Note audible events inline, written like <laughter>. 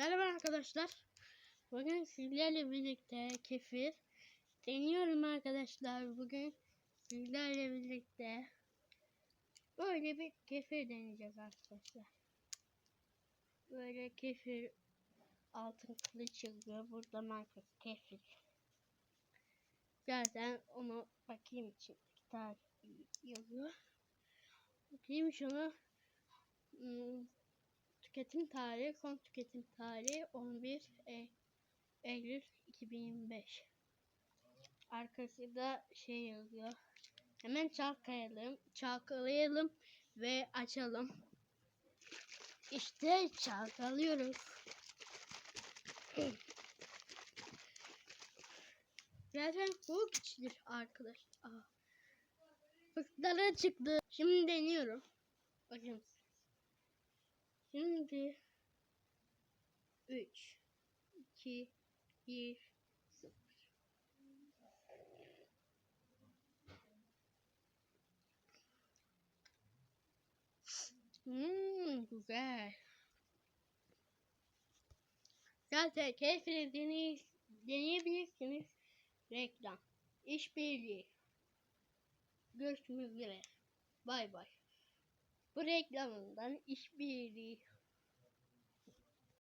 Merhaba arkadaşlar. Bugün sizlerle birlikte kefir deniyorum arkadaşlar. Bugün sizlerle birlikte böyle bir kefir deneyeceğiz arkadaşlar. Böyle kefir altın kılıç yazıyor. Burada marka kefir. Zaten onu bakayım için tarihi yazıyor. Bakayım şunu. Hmm, tüketim tarihi, son tüketim tarihi 11 E- Eylül 2025. Arkası da şey yazıyor. Hemen çalkalayalım, çalkalayalım ve açalım. İşte çalkalıyoruz. <clears throat> Zaten soğuk içilir arkadaş. Aa. Çıktı. Şimdi deniyorum. Bakın. Şimdi 3 2 1 0 Hmm, güzel. Zaten keyfini deney, deneyebilirsiniz. Reklam. İşbirliği. Görüşmek üzere. Bay bay. Bu reklamından işbirliği.